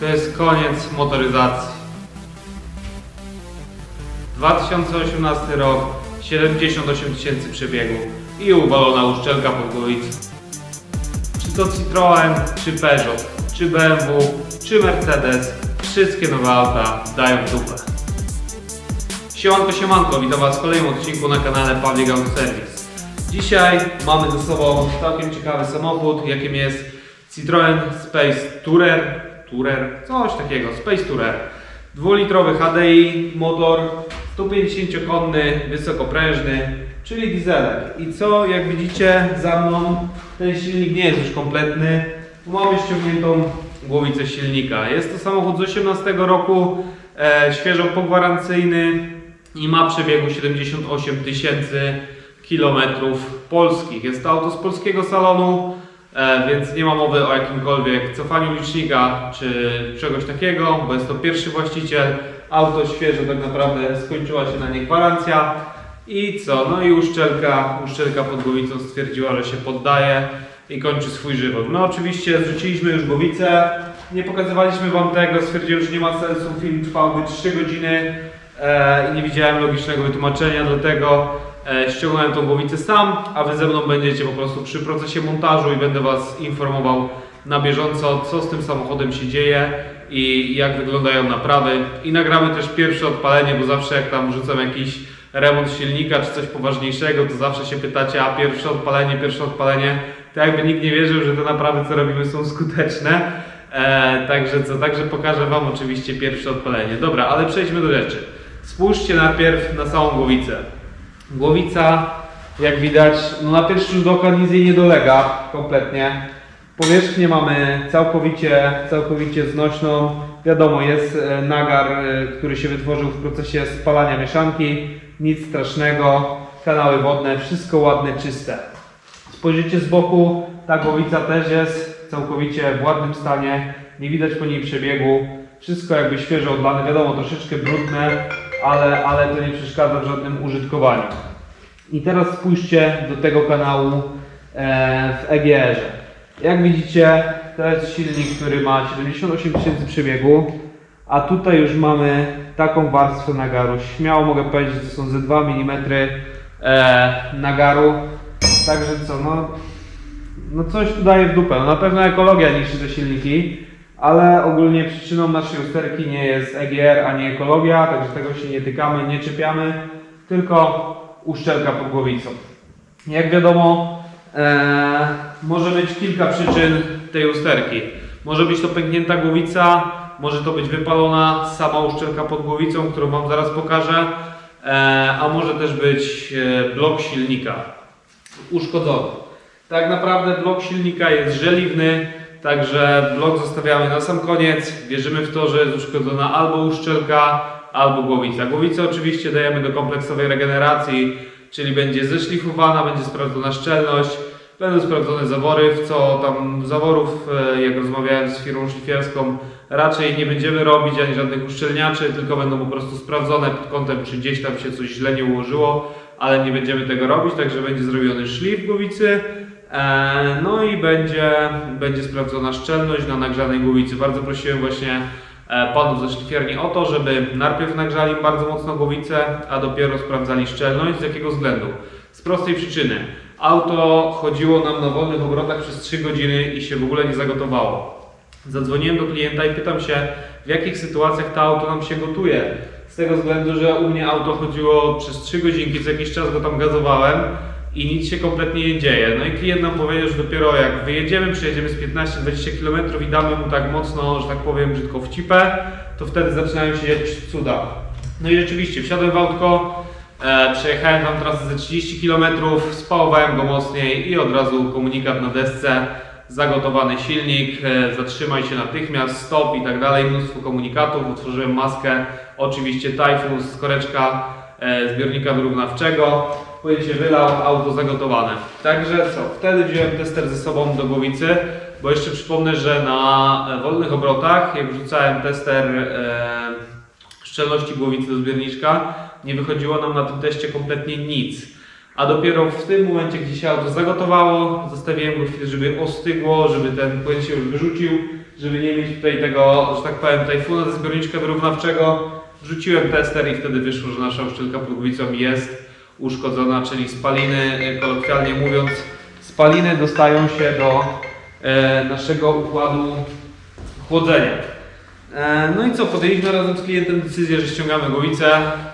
to jest koniec motoryzacji. 2018 rok, 78 tysięcy przebiegu i uwalona uszczelka pod głowicą. Czy to Citroen, czy Peugeot, czy BMW, czy Mercedes, wszystkie nowe auta dają dupę. Siemanko, siemanko, witam Was w kolejnym odcinku na kanale Public Auto Service. Dzisiaj mamy ze sobą całkiem ciekawy samochód, jakim jest Citroen Space Tourer, Tourer, coś takiego, Space Tourer. Dwulitrowy HDI, motor 150-konny, wysokoprężny, czyli dieselek. I co, jak widzicie za mną, ten silnik nie jest już kompletny, bo mamy ściągniętą głowicę silnika. Jest to samochód z 18 roku, e, świeżo pogwarancyjny i ma przebiegu 78 tysięcy kilometrów polskich. Jest to auto z polskiego salonu, więc nie ma mowy o jakimkolwiek cofaniu licznika czy czegoś takiego, bo jest to pierwszy właściciel. Auto świeżo tak naprawdę skończyła się na nie gwarancja. I co? No i uszczelka, uszczelka pod głowicą stwierdziła, że się poddaje i kończy swój żywot. My oczywiście zrzuciliśmy już głowicę, nie pokazywaliśmy Wam tego, stwierdziłem, że nie ma sensu, film trwałby 3 godziny e, i nie widziałem logicznego wytłumaczenia, dlatego e, ściągnąłem tą głowicę sam, a Wy ze mną będziecie po prostu przy procesie montażu i będę Was informował na bieżąco, co z tym samochodem się dzieje i jak wyglądają naprawy. I nagramy też pierwsze odpalenie, bo zawsze jak tam rzucam jakiś remont silnika czy coś poważniejszego, to zawsze się pytacie, a pierwsze odpalenie, pierwsze odpalenie, to jakby nikt nie wierzył, że te naprawy, co robimy, są skuteczne. E, także co, także pokażę Wam oczywiście pierwsze odpalenie. Dobra, ale przejdźmy do rzeczy. Spójrzcie najpierw na samą głowicę. Głowica, jak widać, no na pierwszy rzut oka nic jej nie dolega kompletnie. Powierzchnię mamy całkowicie, całkowicie znośną. Wiadomo, jest e, nagar, e, który się wytworzył w procesie spalania mieszanki. Nic strasznego. Kanały wodne, wszystko ładne, czyste. Spojrzycie z boku, ta głowica też jest całkowicie w ładnym stanie. Nie widać po niej przebiegu. Wszystko jakby świeżo odlane. Wiadomo, troszeczkę brudne, ale, ale to nie przeszkadza w żadnym użytkowaniu. I teraz spójrzcie do tego kanału e, w EGR-ze. Jak widzicie, to jest silnik, który ma 78 tysięcy przebiegu, a tutaj już mamy taką warstwę nagaru. Śmiało mogę powiedzieć, że to są ze 2 mm e, nagaru. Także co, no, no coś tu daje w dupę. No na pewno ekologia niszczy te silniki, ale ogólnie przyczyną naszej usterki nie jest EGR ani ekologia, także tego się nie tykamy, nie czepiamy, tylko uszczelka pod głowicą. Jak wiadomo, e, może być kilka przyczyn tej usterki. Może być to pęknięta głowica, może to być wypalona sama uszczelka pod głowicą, którą Wam zaraz pokażę, e, a może też być e, blok silnika uszkodzony. Tak naprawdę blok silnika jest żeliwny, także blok zostawiamy na sam koniec. Wierzymy w to, że jest uszkodzona albo uszczelka, albo głowica. Głowicę oczywiście dajemy do kompleksowej regeneracji, czyli będzie zeszlifowana, będzie sprawdzona szczelność, będą sprawdzone zawory, w co tam zaworów, e, jak rozmawiałem z firmą szlifierską, raczej nie będziemy robić ani żadnych uszczelniaczy, tylko będą po prostu sprawdzone pod kątem, czy gdzieś tam się coś źle nie ułożyło, ale nie będziemy tego robić, także będzie zrobiony szlif głowicy, no i będzie, będzie sprawdzona szczelność na nagrzanej głowicy. Bardzo prosiłem właśnie e, panów ze szlifierni o to, żeby najpierw nagrzali bardzo mocno głowicę, a dopiero sprawdzali szczelność. Z jakiego względu? Z prostej przyczyny. Auto chodziło nam na wolnych obrotach przez 3 godziny i się w ogóle nie zagotowało. Zadzwoniłem do klienta i pytam się, w jakich sytuacjach to auto nam się gotuje. Z tego względu, że u mnie auto chodziło przez 3 godzinki, co jakiś czas go tam gazowałem i nic się kompletnie nie dzieje. No i klient nam powiedział, że dopiero jak wyjedziemy, przejedziemy z 15-20 km i damy mu tak mocno, że tak powiem brzydko w cipę, to wtedy zaczynają się dziać cuda. No i rzeczywiście, wsiadłem w autko, e, przejechałem tam trasę ze 30 km, spałowałem go mocniej i od razu komunikat na desce, zagotowany silnik, e, zatrzymaj się natychmiast, stop i tak dalej, mnóstwo komunikatów, otworzyłem maskę, oczywiście Typhoon z koreczka e, zbiornika wyrównawczego, płyn wylał, auto zagotowane. Także co, wtedy wziąłem tester ze sobą do głowicy, bo jeszcze przypomnę, że na e, wolnych obrotach, jak wrzucałem tester e, szczelności głowicy do zbiorniczka, nie wychodziło nam na tym teście kompletnie nic. A dopiero w tym momencie, gdzie się auto zagotowało, zostawiłem go chwilę, żeby ostygło, żeby ten płyn się już wyrzucił, żeby nie mieć tutaj tego, że tak powiem, tajfuna ze zbiorniczka wyrównawczego. Wrzuciłem tester i wtedy wyszło, że nasza uszczelka pod głowicą jest uszkodzona, czyli spaliny, e, kolokwialnie mówiąc, spaliny dostają się do e, naszego układu chłodzenia. E, No i co, podjęliśmy razem z klientem decyzję, że ściągamy głowicę,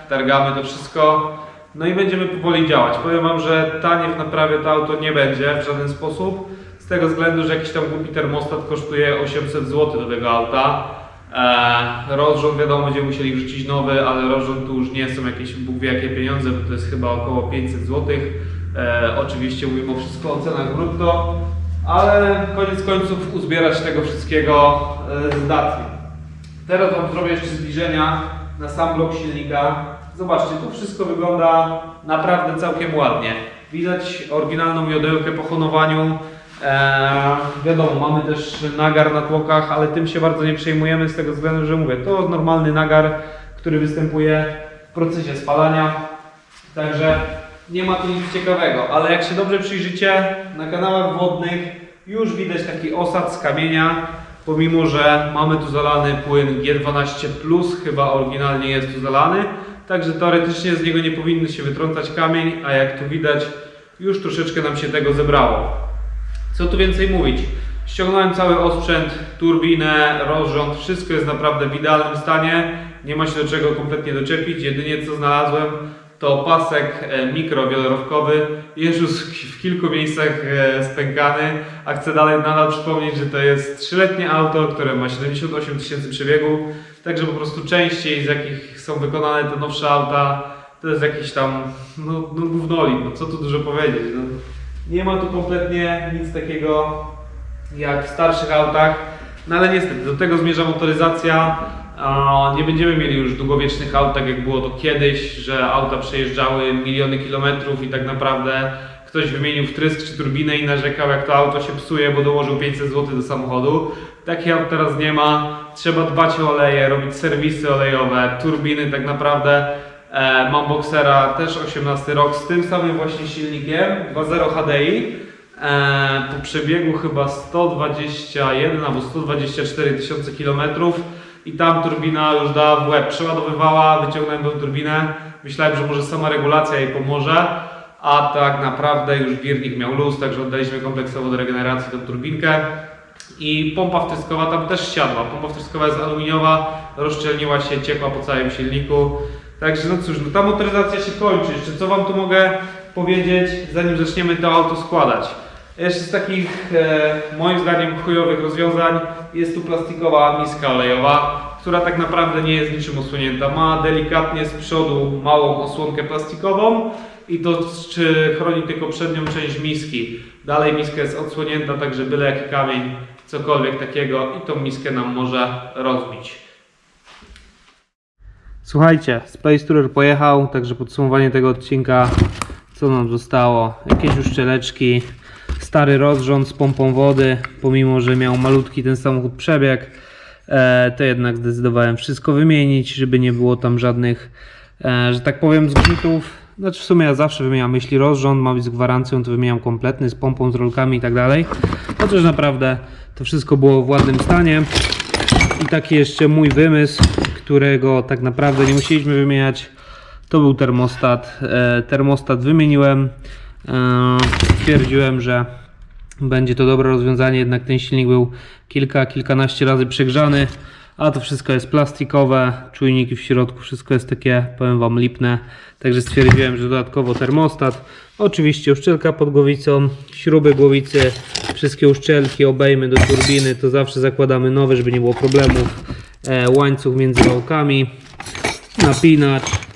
targamy to wszystko, no i będziemy powoli działać. Powiem Wam, że tanie w naprawie to auto nie będzie w żaden sposób, z tego względu, że jakiś tam głupi termostat kosztuje 800 zł do tego auta. E, rozrząd wiadomo, będziemy musieli wrzucić nowy, ale rozrząd tu już nie są jakieś Bóg wie jakie pieniądze, bo to jest chyba około 500 zł. E, oczywiście mówimy o wszystko o cenach brutto, ale koniec końców uzbierać tego wszystkiego e, zdatnie. Teraz Wam zrobię jeszcze zbliżenia na sam blok silnika. Zobaczcie, tu wszystko wygląda naprawdę całkiem ładnie. Widać oryginalną jodełkę po honowaniu. Eee, wiadomo, mamy też nagar na tłokach, ale tym się bardzo nie przejmujemy z tego względu, że mówię, to normalny nagar, który występuje w procesie spalania. Także nie ma tu nic ciekawego, ale jak się dobrze przyjrzycie, na kanałach wodnych już widać taki osad z kamienia, pomimo że mamy tu zalany płyn G12+, chyba oryginalnie jest tu zalany, także teoretycznie z niego nie powinny się wytrącać kamień, a jak tu widać, już troszeczkę nam się tego zebrało. Co tu więcej mówić? Ściągnąłem cały osprzęt, turbinę, rozrząd, wszystko jest naprawdę w idealnym stanie. Nie ma się do czego kompletnie doczepić. Jedynie co znalazłem to pasek e, mikrowielorodkowy. Jest już w kilku miejscach e, spękany, a chcę dalej nadal przypomnieć, że to jest trzyletnie auto, które ma 78 tysięcy przebiegu. Także po prostu częściej z jakich są wykonane te nowsze auta, to jest jakiś tam, no, no no co tu dużo powiedzieć. No. Nie ma tu kompletnie nic takiego jak w starszych autach. No ale niestety, do tego zmierza motoryzacja. Nie będziemy mieli już długowiecznych aut, tak jak było to kiedyś, że auta przejeżdżały miliony kilometrów i tak naprawdę ktoś wymienił wtrysk czy turbinę i narzekał, jak to auto się psuje, bo dołożył 500 zł do samochodu. Takich aut teraz nie ma. Trzeba dbać o oleje, robić serwisy olejowe, turbiny tak naprawdę. E, mam boksera też 18 rok z tym samym właśnie silnikiem 2.0 HDI. E, po przebiegu chyba 121 albo 124 tysiące kilometrów i tam turbina już dała w łeb, przeładowywała, wyciągnąłem tą turbinę, myślałem, że może sama regulacja jej pomoże, a tak naprawdę już wirnik miał luz, także oddaliśmy kompleksowo do regeneracji tą turbinkę. I pompa wtryskowa tam też siadła, pompa wtryskowa jest aluminiowa, rozszczelniła się, ciekła po całym silniku, także no cóż, no ta motoryzacja się kończy, jeszcze co Wam tu mogę powiedzieć, zanim zaczniemy to auto składać. Jeszcze z takich e, moim zdaniem chujowych rozwiązań jest tu plastikowa miska olejowa, która tak naprawdę nie jest niczym osłonięta. Ma delikatnie z przodu małą osłonkę plastikową i to czy chroni tylko przednią część miski. Dalej miska jest odsłonięta, także byle jaki kamień, cokolwiek takiego i tą miskę nam może rozbić. Słuchajcie, Space Tourer pojechał, także podsumowanie tego odcinka, co nam zostało, jakieś uszczeleczki, stary rozrząd z pompą wody, pomimo, że miał malutki ten samochód przebieg, e, to jednak zdecydowałem wszystko wymienić, żeby nie było tam żadnych, e, że tak powiem, zgrzytów. Znaczy w sumie ja zawsze wymieniam, jeśli rozrząd ma być z gwarancją, to wymieniam kompletny, z pompą, z rolkami i tak dalej. Chociaż naprawdę to wszystko było w ładnym stanie. I taki jeszcze mój wymysł, którego tak naprawdę nie musieliśmy wymieniać, to był termostat. E, termostat wymieniłem. E, stwierdziłem, że będzie to dobre rozwiązanie, jednak ten silnik był kilka, kilkanaście razy przegrzany, a to wszystko jest plastikowe, czujniki w środku, wszystko jest takie, powiem Wam, lipne. Także stwierdziłem, że dodatkowo termostat. Oczywiście uszczelka pod głowicą, śruby głowicy, wszystkie uszczelki, obejmy do turbiny, to zawsze zakładamy nowe, żeby nie było problemów. E, łańcuch między wałkami, napinacz,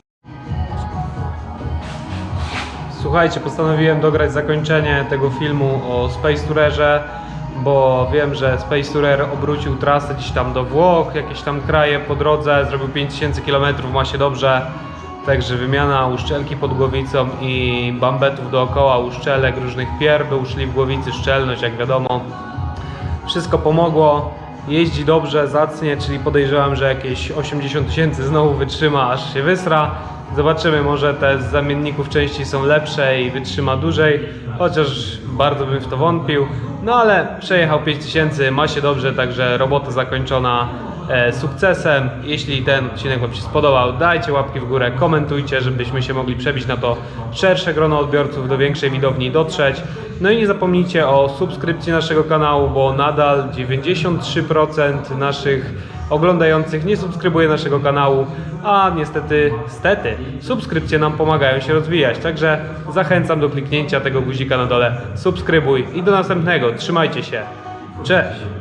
Słuchajcie, postanowiłem dograć zakończenie tego filmu o Space Tourerze, bo wiem, że Space Tourer obrócił trasę gdzieś tam do Włoch, jakieś tam kraje po drodze, zrobił 5000 km, ma się dobrze. Także wymiana uszczelki pod głowicą i bambetów dookoła, uszczelek, różnych pierdół, szli w głowicy, szczelność, jak wiadomo. Wszystko pomogło, jeździ dobrze, zacnie, czyli podejrzewam, że jakieś 80 tysięcy znowu wytrzyma, aż się wysra. Zobaczymy, może te z zamienników części są lepsze i wytrzyma dłużej, chociaż bardzo bym w to wątpił. No ale przejechał 5000, ma się dobrze, także robota zakończona sukcesem. Jeśli ten odcinek Wam się spodobał, dajcie łapki w górę, komentujcie, żebyśmy się mogli przebić na to szersze grono odbiorców, do większej widowni dotrzeć. No i nie zapomnijcie o subskrypcji naszego kanału, bo nadal 93% naszych oglądających nie subskrybuje naszego kanału, a niestety, stety, subskrypcje nam pomagają się rozwijać. Także zachęcam do kliknięcia tego guzika na dole. Subskrybuj i do następnego. Trzymajcie się. Cześć!